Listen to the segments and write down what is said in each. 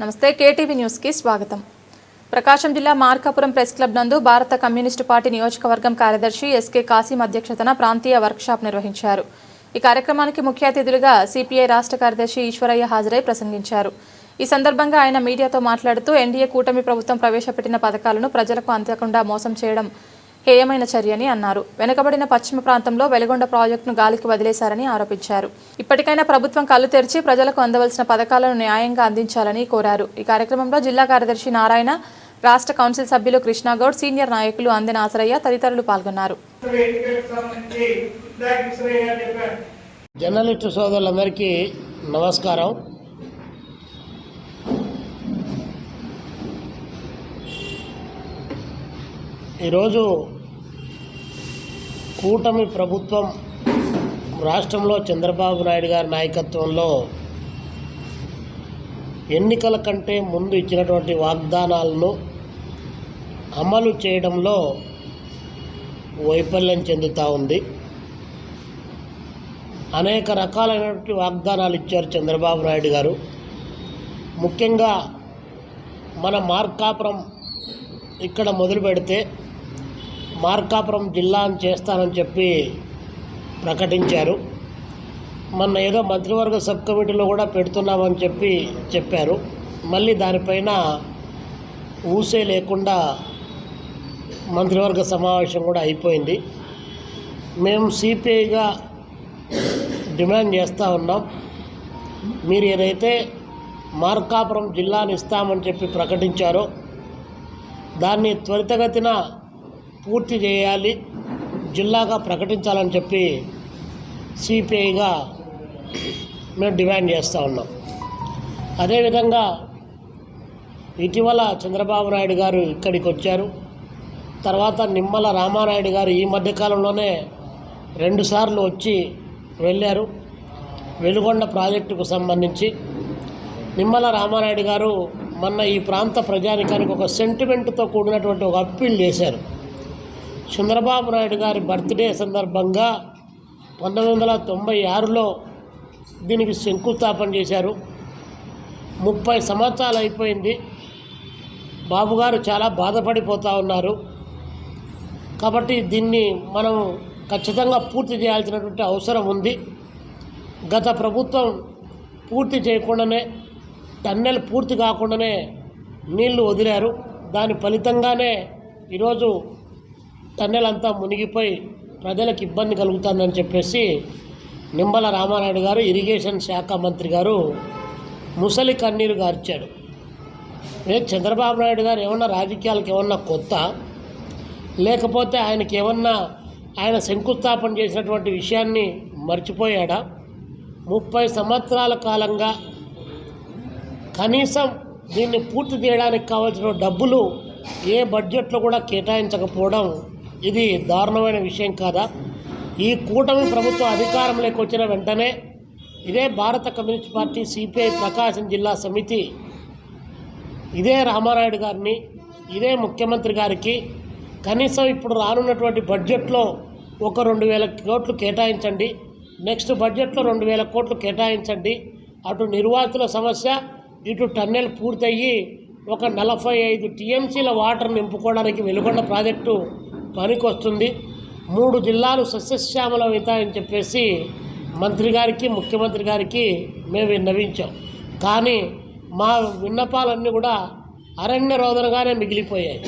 నమస్తే కేటీవీ న్యూస్కి స్వాగతం. ప్రకాశం జిల్లా మార్కాపురం ప్రెస్ క్లబ్ నందు భారత కమ్యూనిస్టు పార్టీ నియోజకవర్గం కార్యదర్శి ఎస్కే కాసిం అధ్యక్షతన ప్రాంతీయ వర్క్షాప్ నిర్వహించారు. ఈ కార్యక్రమానికి ముఖ్య అతిథులుగా సిపిఐ రాష్ట్ర కార్యదర్శి ఈశ్వరయ్య హాజరై ప్రసంగించారు. ఈ సందర్భంగా ఆయన మీడియాతో మాట్లాడుతూ ఎన్డీఏ కూటమి ప్రభుత్వం ప్రవేశపెట్టిన పథకాలను ప్రజలకు అందకుండా మోసం చేయడం హేయమైన చర్యని అన్నారు. వెనుకబడిన పశ్చిమ ప్రాంతంలో వెలుగొండ ప్రాజెక్టును గాలికి వదిలేశారని ఆరోపించారు. ఇప్పటికైనా ప్రభుత్వం కళ్ళు తెరిచి ప్రజలకు అందవలసిన పథకాలను న్యాయంగా అందించాలని కోరారు. ఈ కార్యక్రమంలో జిల్లా కార్యదర్శి నారాయణ రాష్ట్ర కౌన్సిల్ సభ్యులు కృష్ణాగౌడ్ సీనియర్ నాయకులు అందెన ఆసరయ్య తదితరులు పాల్గొన్నారు. జర్నలిస్టు సోదరులందరికీ నమస్కారం. ఈరోజు కూటమి ప్రభుత్వం రాష్ట్రంలో చంద్రబాబు నాయుడు గారి నాయకత్వంలో ఎన్నికల కంటే ముందు ఇచ్చినటువంటి వాగ్దానాలను అమలు చేయడంలో వైఫల్యం చెందుతూ ఉంది. అనేక రకాలైనటువంటి వాగ్దానాలు ఇచ్చారు చంద్రబాబు నాయుడు గారు. ముఖ్యంగా మన మార్కాపురం ఇక్కడ మొదలు పెడితే మార్కాపురం జిల్లా అని చేస్తానని చెప్పి ప్రకటించారు. మొన్న ఏదో మంత్రివర్గ సబ్ కమిటీలో కూడా పెడుతున్నామని చెప్పి చెప్పారు. మళ్ళీ దానిపైన ఊసే లేకుండా మంత్రివర్గ సమావేశం కూడా అయిపోయింది. మేము సిపిఐగా డిమాండ్ చేస్తూ ఉన్నాం. మీరు ఏదైతే మార్కాపురం జిల్లాను ఇస్తామని చెప్పి ప్రకటించారో దాన్ని త్వరితగతిన పూర్తి చేయాలి జిల్లాగా ప్రకటించాలని చెప్పి సిపిఐగా మేము డిమాండ్ చేస్తూ ఉన్నాం. అదేవిధంగా ఇటీవల చంద్రబాబు నాయుడు గారు ఇక్కడికి వచ్చారు. తర్వాత నిమ్మల రామానాయుడు గారు ఈ మధ్యకాలంలోనే రెండుసార్లు వచ్చి వెళ్ళారు. వెలుగొండ ప్రాజెక్టుకు సంబంధించి నిమ్మల రామానాయుడు గారు మొన్న ఈ ప్రాంత ప్రజానికానికి ఒక సెంటిమెంట్తో కూడినటువంటి ఒక అప్పీల్ చేశారు. చంద్రబాబు నాయుడు గారి బర్త్డే సందర్భంగా పంతొమ్మిది వందల తొంభై ఆరులో దీనికి శంకుస్థాపన చేశారు. ముప్పై సంవత్సరాలు అయిపోయింది. బాబుగారు చాలా బాధపడిపోతూ ఉన్నారు. కాబట్టి దీన్ని మనం ఖచ్చితంగా పూర్తి చేయాల్సినటువంటి అవసరం ఉంది. గత ప్రభుత్వం పూర్తి చేయకుండానే టన్నెల్ పూర్తి కాకుండానే నీళ్ళు వదిలారు. దాని ఫలితంగానే ఈరోజు టన్నెలంతా మునిగిపోయి ప్రజలకు ఇబ్బంది కలుగుతుందని చెప్పేసి నిమ్మల రామానాయుడు గారు ఇరిగేషన్ శాఖ మంత్రి గారు ముసలి కన్నీరు గార్చాడు ఏ చంద్రబాబు నాయుడు గారు ఏమన్నా రాజకీయాలకు ఏమన్నా కొత్త? లేకపోతే ఆయనకి ఏమన్నా ఆయన శంకుస్థాపన చేసినటువంటి విషయాన్ని మర్చిపోయాడా? ముప్పై సంవత్సరాల కాలంగా కనీసం దీన్ని పూర్తి చేయడానికి కావాల్సిన డబ్బులు ఏ బడ్జెట్లో కూడా కేటాయించకపోవడం ఇది దారుణమైన విషయం కాదా? ఈ కూటమి ప్రభుత్వం అధికారంలోకి వచ్చిన వెంటనే ఇదే భారత కమ్యూనిస్ట్ పార్టీ సిపిఐ ప్రకాశం జిల్లా సమితి ఇదే రామారాయుడు గారిని ఇదే ముఖ్యమంత్రి గారికి కనీసం ఇప్పుడు రానున్నటువంటి బడ్జెట్లో ఒక రెండు వేల కోట్లు కేటాయించండి నెక్స్ట్ బడ్జెట్లో రెండు వేల కోట్లు కేటాయించండి. అటు నిర్వాసితుల సమస్య ఇటు టన్నెల్ పూర్తయ్యి ఒక నలభై ఐదు టీఎంసీల వాటర్ నింపుకోవడానికి వెలుగొండ ప్రాజెక్టు పనికొస్తుంది. మూడు జిల్లాలు సస్యశ్యామలం అవుతాయని చెప్పేసి మంత్రి గారికి ముఖ్యమంత్రి గారికి మేము విన్నవించాం. కానీ మా విన్నపాలన్నీ కూడా అరణ్య రోదనగానే మిగిలిపోయాయి.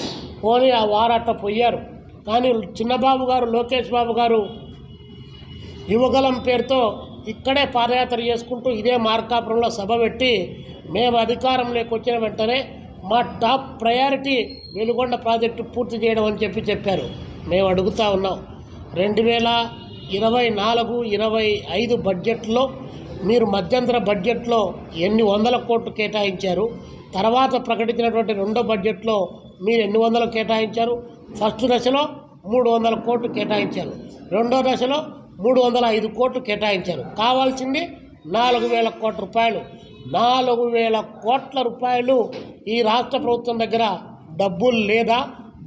పోనీ ఆ వారట్ట పోయారు. కానీ చిన్నబాబు గారు లోకేష్ బాబు గారు యువగలం పేరుతో ఇక్కడే పాదయాత్ర చేసుకుంటూ ఇదే మార్కాపురంలో సభ పెట్టి మేము అధికారంలోకి వచ్చిన వెంటనే మా టాప్ ప్రయారిటీ వెలుగొండ ప్రాజెక్టు పూర్తి చేయడం అని చెప్పి చెప్పారు. మేము అడుగుతా ఉన్నాం. రెండు వేల ఇరవై నాలుగు ఇరవై ఐదు బడ్జెట్లో మీరు మధ్యంతర బడ్జెట్లో ఎన్ని వందల కోట్లు కేటాయించారు? తర్వాత ప్రకటించినటువంటి రెండో బడ్జెట్లో మీరు ఎన్ని వందలు కేటాయించారు? ఫస్ట్ దశలో మూడు వందల కోట్లు కేటాయించారు. రెండో దశలో మూడు వందల ఐదు కోట్లు కేటాయించారు. కావాల్సింది నాలుగు వేల కోట్ల రూపాయలు. నాలుగు వేల కోట్ల రూపాయలు ఈ రాష్ట్ర ప్రభుత్వం దగ్గర డబ్బులు లేదా?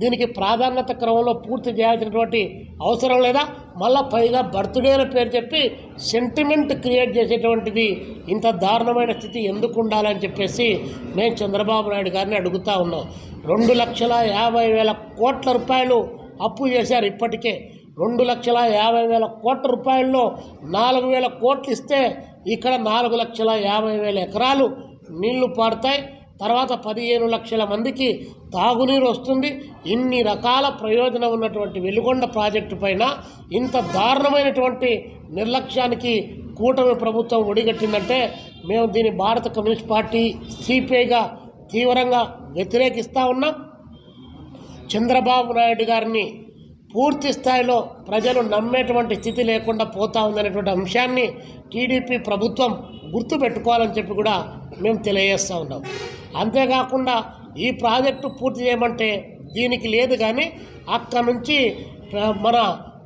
దీనికి ప్రాధాన్యత క్రమంలో పూర్తి చేయాల్సినటువంటి అవసరం లేదా? మళ్ళా పైగా బర్త్డే అని పేరు చెప్పి సెంటిమెంట్ క్రియేట్ చేసేటువంటిది ఇంత దారుణమైన స్థితి ఎందుకు ఉండాలని చెప్పేసి నేను చంద్రబాబు నాయుడు గారిని అడుగుతా ఉన్నాం. రెండు లక్షల యాభై వేల కోట్ల రూపాయలు అప్పు చేశారు ఇప్పటికే. రెండు లక్షల యాభై వేల కోట్ల రూపాయల్లో నాలుగు వేల కోట్లు ఇస్తే ఇక్కడ నాలుగు లక్షల యాభై వేల ఎకరాలు నీళ్ళు పాడతాయి. తర్వాత పదిహేను లక్షల మందికి తాగునీరు వస్తుంది. ఇన్ని రకాల ప్రయోజనం ఉన్నటువంటి వెలుగొండ ప్రాజెక్టు పైన ఇంత దారుణమైనటువంటి నిర్లక్ష్యానికి కూటమి ప్రభుత్వం ఒడిగట్టిందంటే మేము దీని భారత కమ్యూనిస్ట్ పార్టీ సిపిఐగా తీవ్రంగా వ్యతిరేకిస్తూ ఉన్నాం. చంద్రబాబు నాయుడు గారిని పూర్తి స్థాయిలో ప్రజలు నమ్మేటువంటి స్థితి లేకుండా పోతా ఉందనేటువంటి అంశాన్ని టీడీపీ ప్రభుత్వం గుర్తుపెట్టుకోవాలని చెప్పి కూడా మేము తెలియజేస్తూ ఉన్నాం. అంతేకాకుండా ఈ ప్రాజెక్టు పూర్తి చేయమంటే దీనికి లేదు కానీ అక్కడ నుంచి మన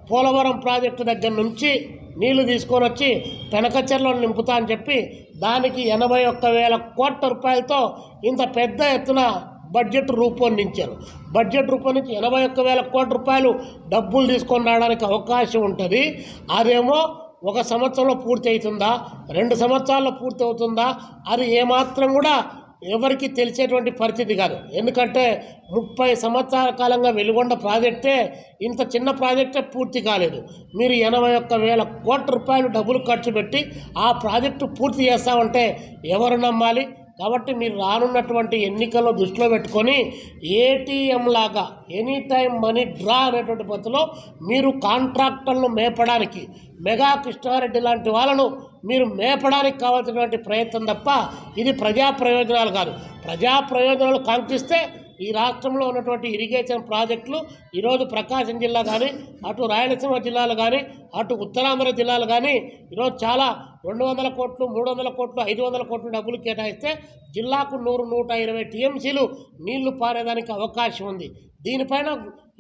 పోలవరం ప్రాజెక్టు దగ్గర నుంచి నీళ్ళు తీసుకొని వచ్చి పెనకచెర్లో నింపుతా అని చెప్పి దానికి ఎనభై ఒక్క వేల కోట్ల రూపాయలతో ఇంత పెద్ద ఎత్తున బడ్జెట్ రూపొందించారు. బడ్జెట్ రూపొందించి ఎనభై ఒక్క వేల కోట్ల రూపాయలు డబ్బులు తీసుకొని రావడానికి అవకాశం ఉంటుంది. అదేమో ఒక సంవత్సరంలో పూర్తి అవుతుందా? రెండు సంవత్సరాల్లో పూర్తి అవుతుందా? అది ఏమాత్రం కూడా ఎవరికి తెలిసేటువంటి పరిస్థితి కాదు. ఎందుకంటే ముప్పై సంవత్సరాల కాలంగా వెలుగొండ ప్రాజెక్టే ఇంత చిన్న ప్రాజెక్టే పూర్తి కాలేదు. మీరు ఎనభై ఒక్క వేల కోట్ల రూపాయలు డబ్బులు ఖర్చు పెట్టి ఆ ప్రాజెక్టు పూర్తి చేస్తామంటే ఎవరు నమ్మాలి? కాబట్టి మీరు రానున్నటువంటి ఎన్నికల్లో దృష్టిలో పెట్టుకొని ఏటీఎం లాగా ఎనీ టైం మనీ డ్రా అనేటువంటి పద్ధతిలో మీరు కాంట్రాక్టర్లు మేపడానికి మెగా కృష్ణారెడ్డి లాంటి వాళ్ళను మీరు మేపడానికి కావాల్సినటువంటి ప్రయత్నం తప్ప ఇది ప్రజా ప్రయోజనాలు కాదు. ప్రజా ప్రయోజనాలు కాంక్షిస్తే ఈ రాష్ట్రంలో ఉన్నటువంటి ఇరిగేషన్ ప్రాజెక్టులు ఈరోజు ప్రకాశం జిల్లా కానీ అటు రాయలసీమ జిల్లాలు కానీ అటు ఉత్తరాంధ్ర జిల్లాలు కానీ ఈరోజు చాలా రెండు వందల కోట్లు మూడు వందల కోట్లు ఐదు వందల కోట్లు డబ్బులు కేటాయిస్తే జిల్లాకు నూరు నూట ఇరవై టీఎంసీలు నీళ్ళు పారేదానికి అవకాశం ఉంది. దీనిపైన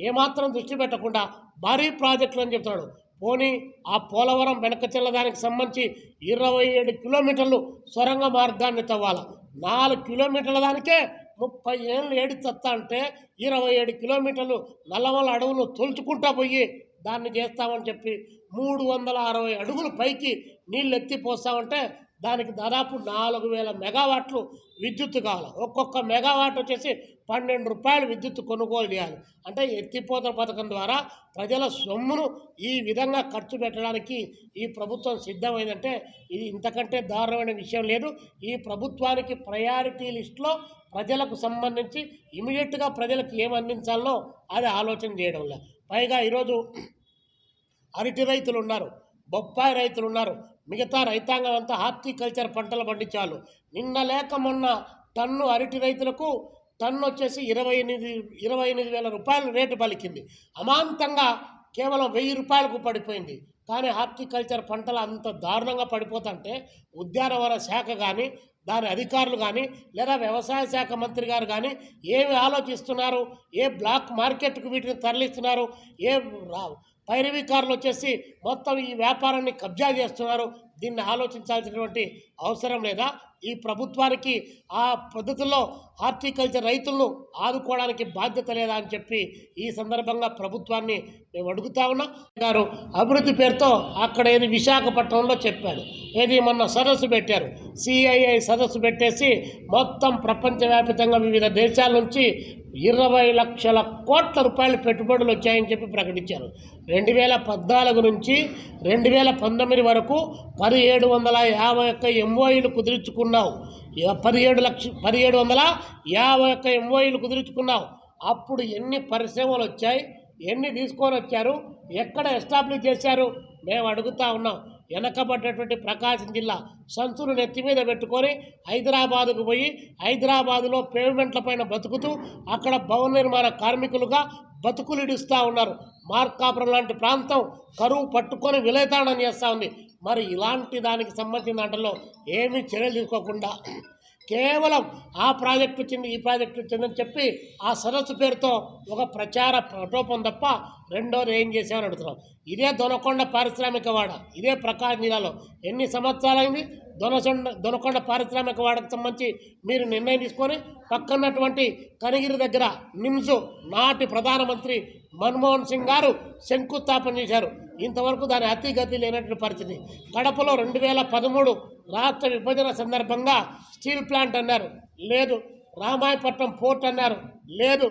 ఏమాత్రం దృష్టి పెట్టకుండా భారీ ప్రాజెక్టులు అని చెప్తున్నాడు. పోనీ ఆ పోలవరం వెనక చెల్లదానికి సంబంధించి ఇరవై ఏడు కిలోమీటర్లు సొరంగ మార్గాన్ని తవ్వాలి? నాలుగు కిలోమీటర్ల దానికే ముప్పై ఏళ్ళు ఏడు చెత్త అంటే ఇరవై ఏడు కిలోమీటర్లు నల్లవల అడవులు తొలుచుకుంటా పోయి దాన్ని చేస్తామని చెప్పి మూడు వందల అరవై అడుగులు పైకి నీళ్ళు ఎత్తిపోస్తామంటే దానికి దాదాపు నాలుగు వేల మెగావాట్లు విద్యుత్ కావాలి. ఒక్కొక్క మెగావాట్ వచ్చేసి పన్నెండు రూపాయలు విద్యుత్ కొనుగోలు చేయాలి. అంటే ఎత్తిపోతల పథకం ద్వారా ప్రజల సొమ్మును ఈ విధంగా ఖర్చు పెట్టడానికి ఈ ప్రభుత్వం సిద్ధమైందంటే ఇది ఇంతకంటే దారుణమైన విషయం లేదు. ఈ ప్రభుత్వానికి ప్రయారిటీ లిస్టులో ప్రజలకు సంబంధించి ఇమీడియట్గా ప్రజలకు ఏం అందించాలో అది ఆలోచన చేయడం లేదు. పైగా ఈరోజు అరటి రైతులు ఉన్నారు బొప్పాయి రైతులు ఉన్నారు. మిగతా రైతాంగం అంతా హార్టికల్చర్ పంటలు పండించాలు నిన్న లేక మొన్న టన్ను అరటి రైతులకు టన్ను వచ్చేసి ఇరవై ఎనిమిది ఇరవై ఎనిమిది వేల రూపాయలు రేటు పలికింది. అమాంతంగా కేవలం వెయ్యి రూపాయలకు పడిపోయింది. కానీ హార్టికల్చర్ పంటలు అంత దారుణంగా పడిపోతుంటే ఉద్యానవన శాఖ కానీ దాని అధికారులు కానీ లేదా వ్యవసాయ శాఖ మంత్రి గారు కానీ ఏమి ఆలోచిస్తున్నారు? ఏ బ్లాక్ మార్కెట్కు వీటిని తరలిస్తున్నారు? ఏ పైరవీకారులు వచ్చేసి మొత్తం ఈ వ్యాపారాన్ని కబ్జా చేస్తున్నారు. దీన్ని ఆలోచించాల్సినటువంటి అవసరం లేదా? ఈ ప్రభుత్వానికి ఆ పద్ధతుల్లో హార్టికల్చర్ రైతులను ఆదుకోవడానికి బాధ్యత లేదా అని చెప్పి ఈ సందర్భంగా ప్రభుత్వాన్ని మేము అడుగుతా ఉన్నాం. గారు అభివృద్ధి పేరుతో అక్కడ ఏది విశాఖపట్నంలో చెప్పారు. ఏది మొన్న సరస్సు పెట్టారు. సిఐఐ సదస్సు పెట్టేసి మొత్తం ప్రపంచవ్యాప్తంగా వివిధ దేశాల నుంచి ఇరవై లక్షల కోట్ల రూపాయల పెట్టుబడులు వచ్చాయని చెప్పి ప్రకటించారు. రెండు వేల పద్నాలుగు నుంచి రెండు వేల పంతొమ్మిది వరకు పదిహేడు వందల యాభై ఒక్క ఎంఓఈలు కుదుర్చుకున్నావు. పదిహేడు లక్ష పదిహేడు వందల యాభై ఒక్క ఎంఓఈలు కుదుర్చుకున్నావు. అప్పుడు ఎన్ని పరిశ్రమలు వచ్చాయి? ఎన్ని తీసుకొని వచ్చారు? ఎక్కడ ఎస్టాబ్లిష్ చేశారు? మేము అడుగుతా ఉన్నాం. వెనకబడ్డటువంటి ప్రకాశం జిల్లా సంచులు నెత్తి మీద పెట్టుకొని హైదరాబాదుకు పోయి హైదరాబాదులో పేమెంట్ల పైన బతుకుతూ అక్కడ భవన నిర్మాణ కార్మికులుగా బతుకులు ఇడుస్తూ ఉన్నారు. మార్కాపురం లాంటి ప్రాంతం కరువు పట్టుకొని విలేతాడని చేస్తూ ఉంది. మరి ఇలాంటి దానికి సంబంధించిన దాంట్లో ఏమీ చర్యలు తీసుకోకుండా కేవలం ఆ ప్రాజెక్టు వచ్చింది ఈ ప్రాజెక్టు వచ్చిందని చెప్పి ఆ సదస్సు పేరుతో ఒక ప్రచార ప్రటోపం తప్ప రెండోది ఏం చేసామని అడుగుతున్నాం. ఇదే దొనకొండ పారిశ్రామిక వాడ ఇదే ప్రకాశం జిల్లాలో ఎన్ని సంవత్సరాలైంది? దొనసొండ దొనకొండ పారిశ్రామిక వాడకు సంబంధించి మీరు నిర్ణయం తీసుకొని పక్కన్నటువంటి కనిగిరి దగ్గర నిమ్స్ నాటి ప్రధానమంత్రి మన్మోహన్ సింగ్ గారు శంకుస్థాపన చేశారు. ఇంతవరకు దాని అతిగతి లేనటువంటి పరిస్థితి. కడపలో రెండు వేల పదమూడు రాష్ట్ర విభజన సందర్భంగా స్టీల్ ప్లాంట్ అన్నారు. లేదు రామాయపట్నం పోర్ట్ అన్నారు. లేదు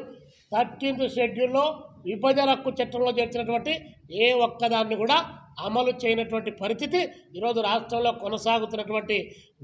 థర్టీన్త్ షెడ్యూల్లో విభజన హక్కు చట్టంలో చేర్చినటువంటి ఏ ఒక్కదాన్ని కూడా అమలు చేయనటువంటి పరిస్థితి ఈరోజు రాష్ట్రంలో కొనసాగుతున్నటువంటి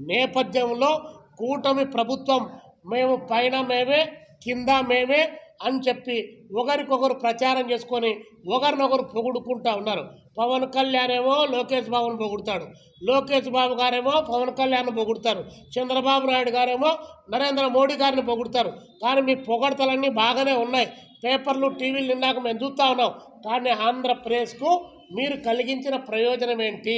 నేపథ్యంలో కూటమి ప్రభుత్వం మేము పైన మేమే కింద మేమే అని చెప్పి ఒకరికొకరు ప్రచారం చేసుకొని ఒకరినొకరు పొగుడుకుంటా ఉన్నారు. పవన్ కళ్యాణ్ ఏమో లోకేష్ బాబును పొగుడతాడు. లోకేష్ బాబు గారేమో పవన్ కళ్యాణ్ పొగుడతారు. చంద్రబాబు నాయుడు గారేమో నరేంద్ర మోడీ గారిని పొగుడతారు. కానీ మీ పొగడతలన్నీ బాగానే ఉన్నాయి. పేపర్లు టీవీలు నిన్నాక మేము చూస్తూ ఉన్నాం. కానీ ఆంధ్రప్రదేశ్కు మీరు కలిగించిన ప్రయోజనం ఏంటి?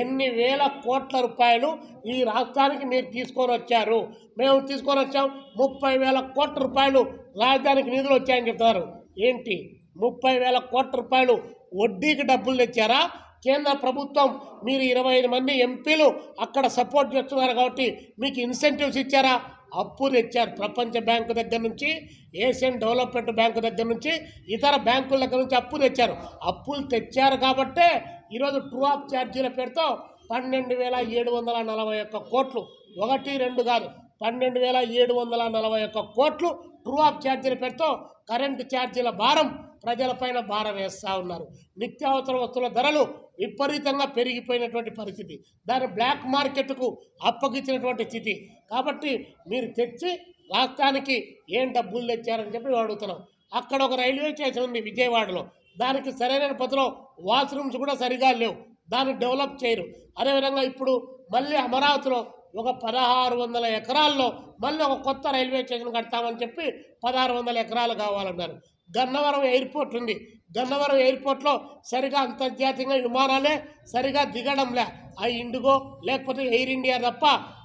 ఎన్ని వేల కోట్ల రూపాయలు ఈ రాష్ట్రానికి మీరు తీసుకొని వచ్చారు? మేము తీసుకొని వచ్చాం ముప్పై వేల కోట్ల రూపాయలు. రాజధానికి నిధులు వచ్చాయని చెప్తారు ఏంటి? ముప్పై వేల కోట్ల రూపాయలు వడ్డీకి డబ్బులు తెచ్చారా? కేంద్ర ప్రభుత్వం మీరు ఇరవై ఐదు మంది ఎంపీలు అక్కడ సపోర్ట్ చేస్తున్నారు కాబట్టి మీకు ఇన్సెంటివ్స్ ఇచ్చారా? అప్పు తెచ్చారు ప్రపంచ బ్యాంకు దగ్గర నుంచి ఏషియన్ డెవలప్మెంట్ బ్యాంకు దగ్గర నుంచి ఇతర బ్యాంకుల దగ్గర నుంచి అప్పు తెచ్చారు. అప్పులు తెచ్చారు కాబట్టే ఈరోజు ట్రూ ఆఫ్ ఛార్జీల పేరుతో పన్నెండు వేల ఏడు వందల నలభై ఒక్క కోట్లు. ఒకటి రెండు కాదు పన్నెండు వేల ఏడు వందల నలభై ఒక్క కోట్లు ట్రూ ఆఫ్ ఛార్జీల పేరుతో కరెంటు ఛార్జీల భారం ప్రజలపైన భారం వేస్తూ ఉన్నారు. నిత్యావసర వస్తువుల ధరలు విపరీతంగా పెరిగిపోయినటువంటి పరిస్థితి. దాని బ్లాక్ మార్కెట్కు అప్పగించినటువంటి స్థితి. కాబట్టి మీరు తెచ్చి రాష్ట్రానికి ఏం డబ్బులు తెచ్చారని చెప్పి అడుగుతున్నాం. అక్కడ ఒక రైల్వే స్టేషన్ ఉంది విజయవాడలో. దానికి సరైన పద్ధతిలో వాష్రూమ్స్ కూడా సరిగా లేవు. దాన్ని డెవలప్ చేయరు. అదేవిధంగా ఇప్పుడు మళ్ళీ అమరావతిలో ఒక పదహారు వందల ఎకరాల్లో మళ్ళీ ఒక కొత్త రైల్వే స్టేషన్ కడతామని చెప్పి పదహారు వందల ఎకరాలు కావాలన్నారు. గన్నవరం ఎయిర్పోర్ట్ ఉంది. గన్నవరం ఎయిర్పోర్ట్లో సరిగా అంతర్జాతీయంగా విమానాలే సరిగా దిగడంలే. ఆ ఇండిగో లేకపోతే ఎయిర్ ఇండియా తప్ప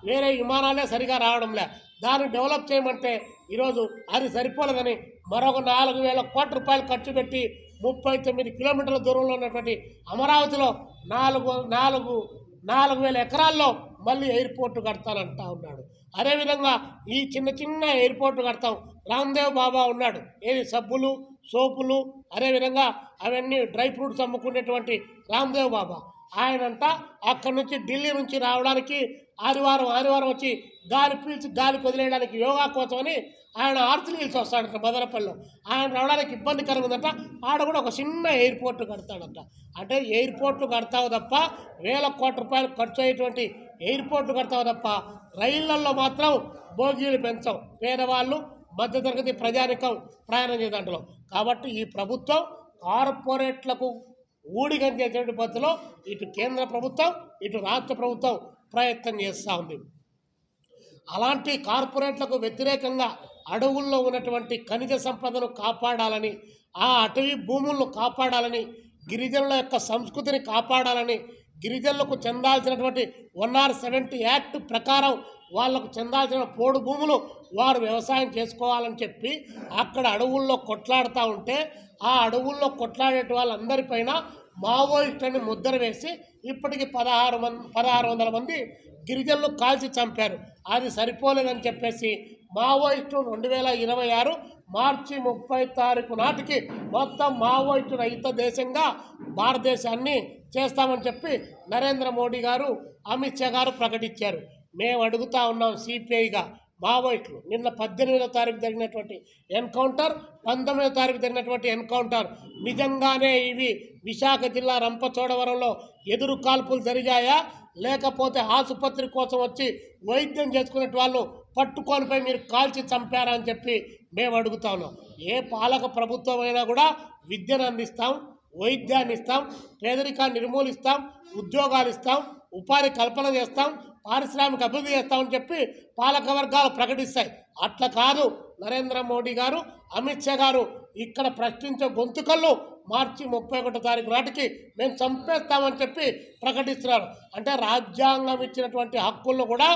వేరే విమానాలే సరిగా రావడంలే. దాన్ని డెవలప్ చేయమంటే ఈరోజు అది సరిపోలేదని మరొక నాలుగు వేల కోట్ల రూపాయలు ఖర్చు పెట్టి ముప్పై తొమ్మిది కిలోమీటర్ల దూరంలో ఉన్నటువంటి అమరావతిలో నాలుగు నాలుగు నాలుగు వేల ఎకరాల్లో మళ్ళీ ఎయిర్పోర్ట్ కడతానంటా ఉన్నాడు. అదేవిధంగా ఈ చిన్న చిన్న ఎయిర్పోర్ట్ కడతాం. రామ్దేవ్ బాబా ఉన్నాడు. ఏది? సబ్బులు సోపులు అదేవిధంగా అవన్నీ డ్రై ఫ్రూట్స్ అమ్ముకునేటువంటి రామ్దేవ్ బాబా. ఆయనంట అక్కడి నుంచి ఢిల్లీ నుంచి రావడానికి ఆదివారం ఆదివారం వచ్చి గాలి పీల్చి గాలి వదిలేయడానికి యోగా కోసమని ఆయన ఆర్తులు హిల్స్ వస్తాడంట మదనపల్లిలో. ఆయన రావడానికి ఇబ్బందికరంగా ఉందంట. ఆడ కూడా ఒక చిన్న ఎయిర్పోర్ట్ కడతాడంట. అంటే ఎయిర్పోర్ట్లు కడతావు తప్ప వేల కోట్ల రూపాయలు ఖర్చు అయ్యేటువంటి ఎయిర్పోర్ట్లు కడతావు తప్ప రైళ్ళల్లో మాత్రం బోగీలు పెంచవు. పేదవాళ్ళు మధ్యతరగతి ప్రజానికం ప్రయాణం చేసే దాంట్లో కాబట్టి ఈ ప్రభుత్వం కార్పొరేట్లకు ఊడిగంచేటువంటి పద్ధతిలో ఇటు కేంద్ర ప్రభుత్వం ఇటు రాష్ట్ర ప్రభుత్వం ప్రయత్నం చేస్తూ ఉంది అలాంటి కార్పొరేట్లకు వ్యతిరేకంగా అడవుల్లో ఉన్నటువంటి ఖనిజ సంపదను కాపాడాలని ఆ అటవీ భూములను కాపాడాలని గిరిజనుల యొక్క సంస్కృతిని కాపాడాలని గిరిజనులకు చెందాల్సినటువంటి వన్ ఆర్ సెవెంటీ యాక్ట్ ప్రకారం వాళ్ళకు చెందాల్సిన పోడు భూములు వారు వ్యవసాయం చేసుకోవాలని చెప్పి అక్కడ అడవుల్లో కొట్లాడుతూ ఉంటే ఆ అడవుల్లో కొట్లాడే వాళ్ళందరిపైన మావోయిస్టర్ని ముద్ర వేసి ఇప్పటికి పదహారు మంది పదహారు వందల మంది గిరిజనులు కాల్చి చంపారు. అది సరిపోలేదని చెప్పేసి మావోయిస్టు రెండు వేల ఇరవై ఆరు మార్చి ముప్పై తారీఖు నాటికి మొత్తం మావోయిస్టు రహిత దేశంగా భారతదేశాన్ని చేస్తామని చెప్పి నరేంద్ర మోడీ గారు అమిత్ షా గారు ప్రకటించారు. మేము అడుగుతా ఉన్నాం సిపిఐగా. మావోయిస్టులు. నిన్న పద్దెనిమిదో తారీఖు జరిగినటువంటి ఎన్కౌంటర్ పంతొమ్మిదో తారీఖు జరిగినటువంటి ఎన్కౌంటర్. నిజంగానే ఇవి విశాఖ జిల్లా రంపచోడవరంలో ఎదురు కాల్పులు జరిగాయా? లేకపోతే ఆసుపత్రి కోసం వచ్చి వైద్యం చేసుకునే వాళ్ళు పట్టుకోనిపై మీరు కాల్చి చంపారా అని చెప్పి మేము అడుగుతా ఉన్నాం. ఏ పాలక ప్రభుత్వం అయినా కూడా విద్యను అందిస్తాం వైద్యాన్ని ఇస్తాం పేదరికాన్ని నిర్మూలిస్తాం ఉద్యోగాలు ఇస్తాం ఉపాధి కల్పన చేస్తాం పారిశ్రామిక అభివృద్ధి చేస్తామని చెప్పి పాలక వర్గాలు ప్రకటిస్తాయి. అట్లా కాదు నరేంద్ర మోడీ గారు అమిత్ షా గారు ఇక్కడ ప్రశ్నించే గొంతుకల్లో మార్చి ముప్పై ఒకటో తారీఖు నాటికి మేము చంపేస్తామని చెప్పి ప్రకటిస్తున్నారు. అంటే రాజ్యాంగం ఇచ్చినటువంటి హక్కులను కూడా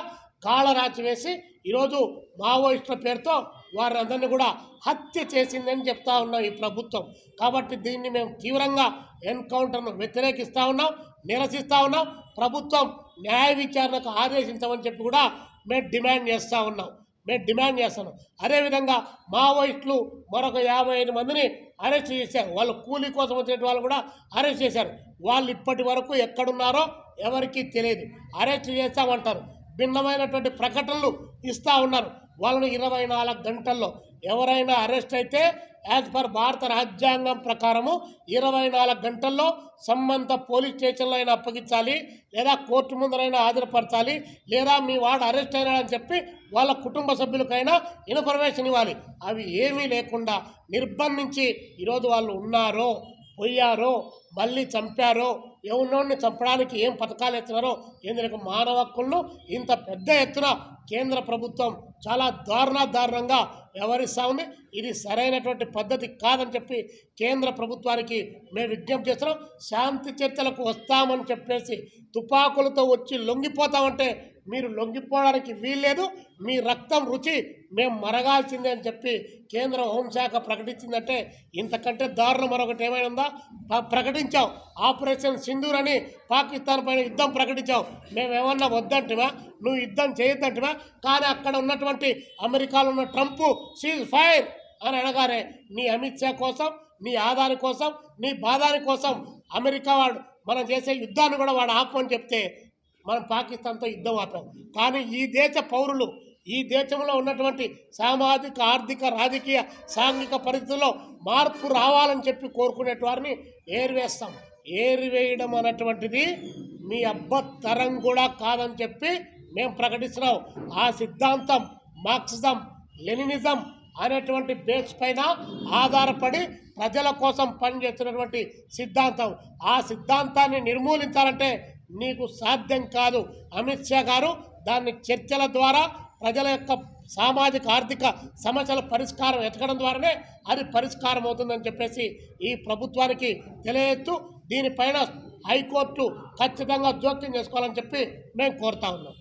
కాళరాచి వేసి ఈరోజు మావోయిస్టుల పేరుతో వారందరినీ కూడా హత్య చేసిందని చెప్తా ఉన్నాం ఈ ప్రభుత్వం. కాబట్టి దీన్ని మేము తీవ్రంగా ఎన్కౌంటర్ను వ్యతిరేకిస్తూ ఉన్నాం నిరసిస్తూ ఉన్నాం. ప్రభుత్వం న్యాయ విచారణకు ఆదేశించమని చెప్పి కూడా మేము డిమాండ్ చేస్తూ ఉన్నాం. మేము డిమాండ్ చేస్తున్నాం అదేవిధంగా మావోయిస్టులు మరొక యాభై ఐదు మందిని అరెస్ట్ చేశారు. వాళ్ళు కూలీ కోసం వచ్చిన వాళ్ళు కూడా అరెస్ట్ చేశారు. వాళ్ళు ఇప్పటి వరకు ఎక్కడున్నారో ఎవరికీ తెలియదు. అరెస్ట్ చేస్తామంటారు. భిన్నమైనటువంటి ప్రకటనలు ఇస్తూ ఉన్నారు. వాళ్ళని ఇరవై నాలుగు గంటల్లో ఎవరైనా అరెస్ట్ అయితే యాజ్ పర్ భారత రాజ్యాంగం ప్రకారము ఇరవై నాలుగు గంటల్లో సంబంధ పోలీస్ స్టేషన్లో అయినా అప్పగించాలి లేదా కోర్టు ముందరైనా హాజరుపరచాలి లేదా మీ వాడు అరెస్ట్ అయినాడని చెప్పి వాళ్ళ కుటుంబ సభ్యులకైనా ఇన్ఫర్మేషన్ ఇవ్వాలి. అవి ఏమీ లేకుండా నిర్బంధించి ఈరోజు వాళ్ళు ఉన్నారో పోయారో మళ్ళీ చంపారో ఎవరినోడిని చంపడానికి ఏం పథకాలు ఎత్తున్నారో ఎందుకు మానవ హక్కులను ఇంత పెద్ద ఎత్తున కేంద్ర ప్రభుత్వం చాలా దారుణ దారుణంగా వ్యవహరిస్తూ ఉంది ఇది సరైనటువంటి పద్ధతి కాదని చెప్పి కేంద్ర ప్రభుత్వానికి మేము విజ్ఞప్తి చేస్తున్నాం. శాంతి చర్చలకు వస్తామని చెప్పేసి తుపాకులతో వచ్చి లొంగిపోతామంటే మీరు లొంగిపోవడానికి వీల్లేదు మీ రక్తం రుచి మేము మరగాల్సిందే అని చెప్పి కేంద్ర హోంశాఖ ప్రకటించిందంటే ఇంతకంటే దారుణం మరొకటి ఏమైనా ఉందా ప్రకటించాం. ఆపరేషన్ సింధూర్ అని పాకిస్తాన్ పైన యుద్ధం ప్రకటించాం. మేము ఏమన్నా వద్దంటివా నువ్వు యుద్ధం చేయొద్దంటివా కానీ అక్కడ ఉన్నటువంటి అమెరికాలో ఉన్న ట్రంప్ సీజ్ ఫైర్ అని అనగానే నీ అమిత్ షా కోసం నీ ఆదాని కోసం నీ బాధాని కోసం అమెరికా వాడు మనం చేసే యుద్ధాన్ని కూడా వాడు ఆపమని చెప్తే మనం పాకిస్తాన్తో యుద్ధం ఆపాం. కానీ ఈ దేశ పౌరులు ఈ దేశంలో ఉన్నటువంటి సామాజిక ఆర్థిక రాజకీయ సాంఘిక పరిస్థితుల్లో మార్పు రావాలని చెప్పి కోరుకునే వారిని ఏరివేస్తాం. ఏరివేయడం అన్నటువంటిది మీ అబ్బ తరం కూడా కాదని చెప్పి మేము ప్రకటిస్తున్నాం. ఆ సిద్ధాంతం మార్క్సిజం లెనినిజం అనేటువంటి బేస్ పైన ఆధారపడి ప్రజల కోసం పనిచేస్తున్నటువంటి సిద్ధాంతం. ఆ సిద్ధాంతాన్ని నిర్మూలించాలంటే నీకు సాధ్యం కాదు. అమిత్ షా గారు దాన్ని చర్చల ద్వారా ప్రజల యొక్క సామాజిక ఆర్థిక సమస్యల పరిష్కారం ఎతకడం ద్వారానే అది పరిష్కారం అవుతుందని చెప్పేసి ఈ ప్రభుత్వానికి తెలియజేస్తూ దీనిపైన హైకోర్టు ఖచ్చితంగా జోక్యం చేసుకోవాలని చెప్పి మేము కోరుతా ఉన్నాం.